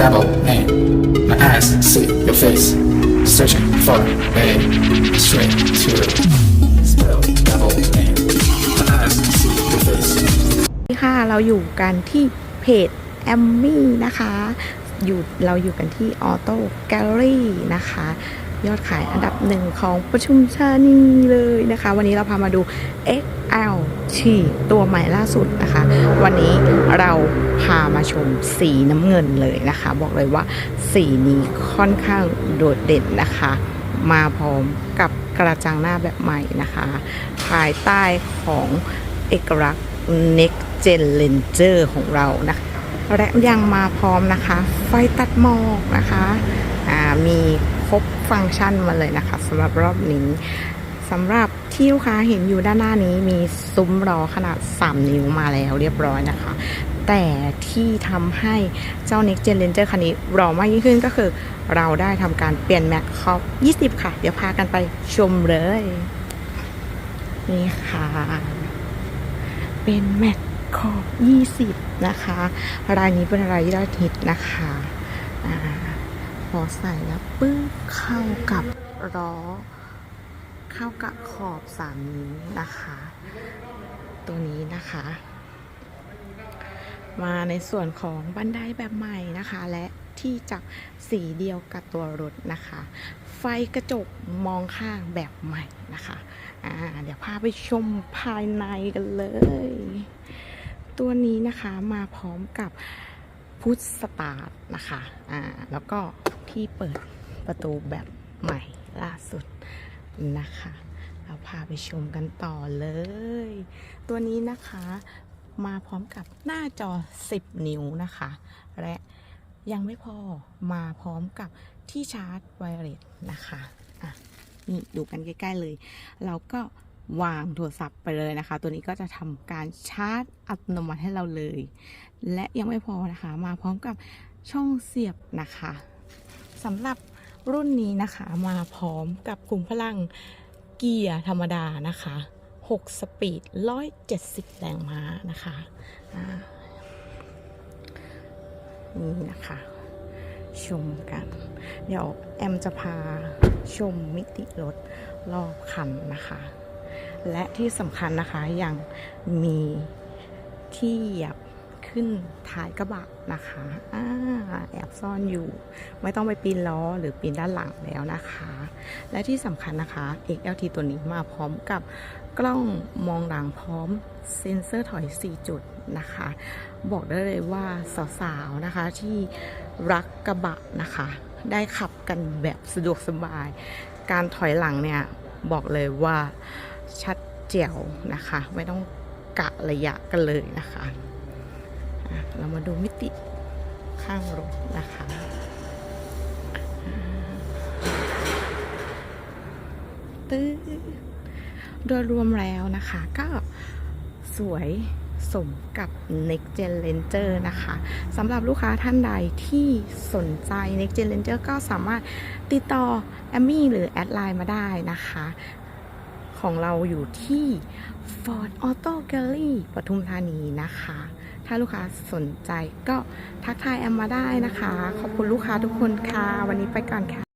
double aim. My eyes see your face, searching for a straight to spell double name. My eyes see your face. สวัสดีค่ะ เราอยู่กันที่เพจแอมมี่นะคะ อยู่เราอยู่กันที่ออโต้แกลเลอรี่นะคะ ยอดขายอันดับหนึ่งของประชุมชานีเลยนะคะ วันนี้เราพามาดู XL ชีตัวใหม่ล่าสุดนะคะ วันนี้เราพามาชมสีน้ำเงินเลยนะคะ บอกเลยว่าสีนี้ค่อนข้างโดดเด่นนะคะ มาพร้อมกับกระจังหน้าแบบใหม่นะคะ ภายใต้ของเอกลักษณ์ Next Gen Ranger ของเรานะคะและยังมาพร้อมนะคะ ไฟตัดหมอกนะคะมี รบฟังก์ชันมาเลยนะคะสำหรับรอบนี้สำหรับที่ลูกค้าเห็นอยู่ด้านหน้านี้มีซุ้มล้อขนาด 3 นิ้วมาแล้วเรียบร้อยนะคะ แต่ที่ทำให้เจ้า Next Gen Ranger คันนี้รอมากยิ่งขึ้นก็คือ เราได้ทำการเปลี่ยนแม็กคอป20 ค่ะ เดี๋ยวพากันไปชมเลย นี่ค่ะ เป็นแม็กขอบ 20 นะคะ รายนี้เป็นรายยอดฮิตนะคะอา พอใส่แล้วปึ๊บเข้ากับล้อ เข้ากับขอบ3นิ้วนะคะ ตัวนี้นะคะ มาในส่วนของบันไดแบบใหม่นะคะ และที่จับสีเดียวกับตัวรถนะคะ ไฟกระจกมองข้างแบบใหม่นะคะอ่าเดี๋ยวพาไปชมภายในกันเลย ตัวนี้นะคะมาพร้อมกับพุทสตาร์ทนะคะ อ่า แล้วก็ ที่เปิดประตูแบบใหม่ล่าสุดนะคะ เราพาไปชมกันต่อเลย ตัวนี้นะคะมาพร้อมกับหน้าจอ 10 นิ้วนะคะ และยังไม่พอมาพร้อมกับที่ชาร์จไวเลสนะคะอะนี่ดูกันใกล้ ๆเลย เราก็วางโทรศัพท์ไปเลยนะคะ ตัวนี้ก็จะทำการชาร์จอัตโนมัติให้เราเลย และยังไม่พอนะคะ มาพร้อมกับช่องเสียบนะคะ สำหรับรุ่นนี้นะคะมาพร้อมกับกลุ่มพลังเกียร์ธรรมดานะคะ 6 สปีด 170 แรงม้านะคะนี่นะคะ ชมกัน เดี๋ยวแอมจะพาชมมิติรถรอบคันนะคะ และที่สำคัญนะคะยังมีที่เหยียบ ขึ้นท้ายกระบะนะคะอ่าแอบซ่อนอยู่ ไม่ต้องไปปีนล้อหรือปีนด้านหลังแล้วนะคะ และที่สำคัญนะคะ XLT ตัวนี้มาพร้อมกับกล้องมองหลังพร้อมเซ็นเซอร์ถอย 4 จุดนะคะ บอกได้เลยว่าสาวๆนะคะที่รักกระบะนะคะ ได้ขับกันแบบสะดวกสบาย การถอยหลังเนี่ยบอกเลยว่าชัดเจ๋วนะคะ ไม่ต้องกะระยะกันเลยนะคะอะ เรามาดูมิติข้างรถนะคะตื้อโดยรวมแล้วนะคะ ก็สวยสมกับ Next Gen Ranger นะคะสำหรับลูกค้าท่านใดที่สนใจ Next Gen Ranger ก็สามารถติดต่อแอมมี่หรือแอดไลน์มาได้นะคะ ของเราอยู่ที่ Ford Auto Gallery ปทุมธานีนะคะ ถ้าลูกค้าสนใจก็ทักทายแอมมาได้นะคะ ขอบคุณลูกค้าทุกคนค่ะ วันนี้ไปก่อนค่ะ